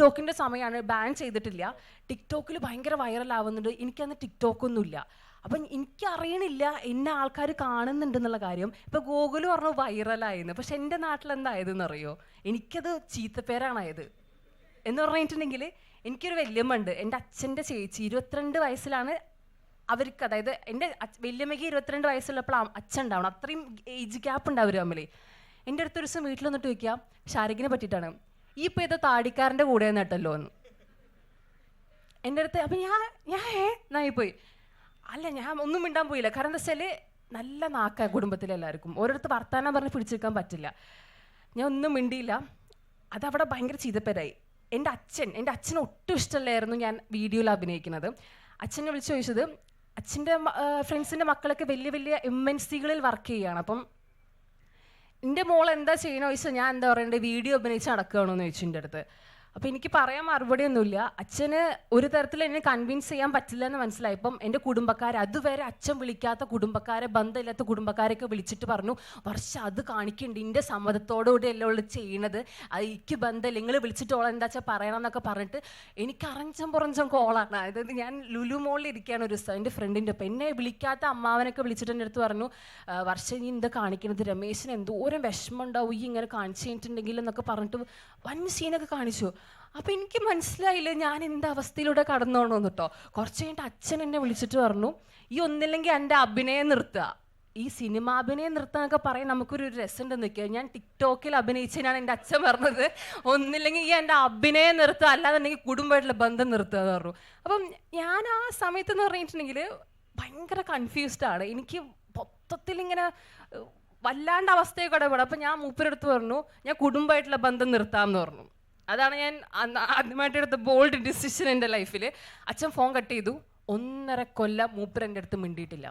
ടിക്ടോക്കിന്റെ സമയമാണ് ബാൻ ചെയ്തിട്ടില്ല. ടിക്ടോക്കിൽ ഭയങ്കര വൈറൽ ആവുന്നുണ്ട്. എനിക്കന്ന് ടിക്ടോക്കൊന്നുമില്ല. അപ്പം എനിക്കറിയണില്ല എന്നെ ആൾക്കാർ കാണുന്നുണ്ടെന്നുള്ള കാര്യം. ഇപ്പം ഗൂഗിൾ പറഞ്ഞു വൈറലായിരുന്നു പക്ഷെ എന്റെ നാട്ടിൽ എന്തായതെന്ന് അറിയോ എനിക്കത് ചീത്തപ്പേരാണായത്. എന്ന് പറഞ്ഞിട്ടുണ്ടെങ്കിൽ എനിക്കൊരു വല്യമ്മ ഉണ്ട് എന്റെ അച്ഛന്റെ ചേച്ചി ഇരുപത്തിരണ്ട് വയസ്സിലാണ് അവർക്ക് അതായത് എന്റെ വല്യമ്മയ്ക്ക് ഇരുപത്തിരണ്ട് വയസ്സുള്ളപ്പോൾ അച്ഛൻ ഉണ്ടാവണം അത്രയും ഏജ് ഗ്യാപ്പ് ഉണ്ട് അവർ തമ്മിൽ എന്റെ അടുത്തൊരു ദിവസം വീട്ടിൽ വന്നിട്ട് ചോദിക്കുക ഷാരിഖിനെ പറ്റിയിട്ടാണ്. ഈ ഇപ്പം ഇത് താടിക്കാരന്റെ കൂടെ നട്ടല്ലോ എന്ന്. എന്റെ അടുത്ത് അപ്പം ഞാൻ ഞാൻ ഏ നായിപ്പോയി അല്ല ഞാൻ ഒന്നും മിണ്ടാൻ പോയില്ല. കാരണം എന്താ വെച്ചാൽ നല്ല നാക്ക കുടുംബത്തിലെല്ലാവർക്കും ഓരോരുത്തർ വർത്താനം പറഞ്ഞ് പിടിച്ചെടുക്കാൻ പറ്റില്ല. ഞാൻ ഒന്നും മിണ്ടിയില്ല. അതവിടെ ഭയങ്കര ചീതപ്പേരായി എന്റെ അച്ഛൻ എന്റെ അച്ഛന് ഒട്ടും ഇഷ്ടമല്ലായിരുന്നു ഞാൻ വീഡിയോയിൽ അഭിനയിക്കുന്നത്. അച്ഛനെ വിളിച്ച് ചോദിച്ചത് അച്ഛന്റെ ഫ്രണ്ട്സിന്റെ മക്കളൊക്കെ വലിയ വലിയ എം എൻ സികളിൽ വർക്ക് ചെയ്യുകയാണ് അപ്പം എന്റെ മോൾ എന്താ ചെയ്യണോ? ചോദിച്ചാൽ ഞാൻ എന്താ പറയണ്ടേ വീഡിയോ അഭിനയിച്ച് നടക്കുകയാണോ എന്ന് ചോദിച്ചു എന്റെ അടുത്ത്. അപ്പോൾ എനിക്ക് പറയാൻ മറുപടി ഒന്നുമില്ല അച്ഛന് ഒരു തരത്തിൽ എന്നെ കൺവിൻസ് ചെയ്യാൻ പറ്റില്ല എന്ന് മനസ്സിലായി. ഇപ്പം എന്റെ കുടുംബക്കാർ അതുവരെ അച്ഛൻ വിളിക്കാത്ത കുടുംബക്കാരെ ബന്ധമില്ലാത്ത കുടുംബക്കാരെയൊക്കെ വിളിച്ചിട്ട് പറഞ്ഞു വർഷം അത് കാണിക്കുന്നുണ്ട് എന്റെ സമ്മതത്തോടുകൂടി അല്ല ഉള്ളത് ചെയ്യണത്? എനിക്ക് ബന്ധമില്ല. നിങ്ങൾ വിളിച്ചിട്ട് ഓളെ എന്താ വെച്ചാൽ പറയണം എന്നൊക്കെ പറഞ്ഞിട്ട് എനിക്ക് അറഞ്ചം പുറഞ്ചം കോളാണ്. അതായത് ഞാൻ ലുലു മോളിൽ ഇരിക്കുകയാണ് ഒരു ദിവസം. എന്റെ ഫ്രണ്ടിന്റെ ഒപ്പം. എന്നെ വിളിക്കാത്ത അമ്മാവനൊക്കെ വിളിച്ചിട്ട് എന്റെ അടുത്ത് പറഞ്ഞു വർഷം വർഷ നീ എന്താ കാണിക്കുന്നത് രമേശിന് എന്തോരം വിഷമം ഉണ്ടാവും. ഈ ഇങ്ങനെ കാണിച്ചു കഴിഞ്ഞിട്ടുണ്ടെങ്കിൽ എന്നൊക്കെ പറഞ്ഞിട്ട് വൻ സീനൊക്കെ കാണിച്ചു. അപ്പം എനിക്ക് മനസ്സിലായില്ല ഞാൻ എന്ത് അവസ്ഥയിലൂടെ കടന്നോണമെന്ന് കേട്ടോ കുറച്ച് കഴിഞ്ഞിട്ട് അച്ഛൻ എന്നെ വിളിച്ചിട്ട് പറഞ്ഞു ഈ ഒന്നില്ലെങ്കിൽ എന്റെ അഭിനയം നിർത്തുക. ഈ സിനിമ അഭിനയം നിർത്താന്നൊക്കെ പറയാൻ നമുക്കൊരു രസമുണ്ടെന്ന് നിൽക്കുക ഞാൻ ടിക്ടോക്കിൽ അഭിനയിച്ചതിനാണ് എന്റെ അച്ഛൻ പറഞ്ഞത്. ഒന്നില്ലെങ്കിൽ ഈ എന്റെ അഭിനയം നിർത്തുക അല്ലാന്നുണ്ടെങ്കിൽ കുടുംബമായിട്ടുള്ള ബന്ധം നിർത്തുക എന്ന് പറഞ്ഞു. അപ്പം ഞാൻ ആ സമയത്ത് എന്ന് പറഞ്ഞിട്ടുണ്ടെങ്കിൽ ഭയങ്കര ആണ്. എനിക്ക് മൊത്തത്തിൽ ഇങ്ങനെ വല്ലാണ്ട് അവസ്ഥയൊക്കെ ഇടപെടും. അപ്പം ഞാൻ മൂപ്പരെടുത്ത് പറഞ്ഞു ഞാൻ കുടുംബമായിട്ടുള്ള ബന്ധം നിർത്താമെന്ന് പറഞ്ഞു. അതാണ് ഞാൻ ആദ്യമായിട്ട് എടുത്ത ബോൾഡ് ഡിസിഷൻ എന്റെ ലൈഫിൽ അച്ഛൻ ഫോൺ കട്ട് ചെയ്തു. ഒന്നര കൊല്ലം മൂപ്പർ എന്റെ അടുത്ത് മിണ്ടിയിട്ടില്ല.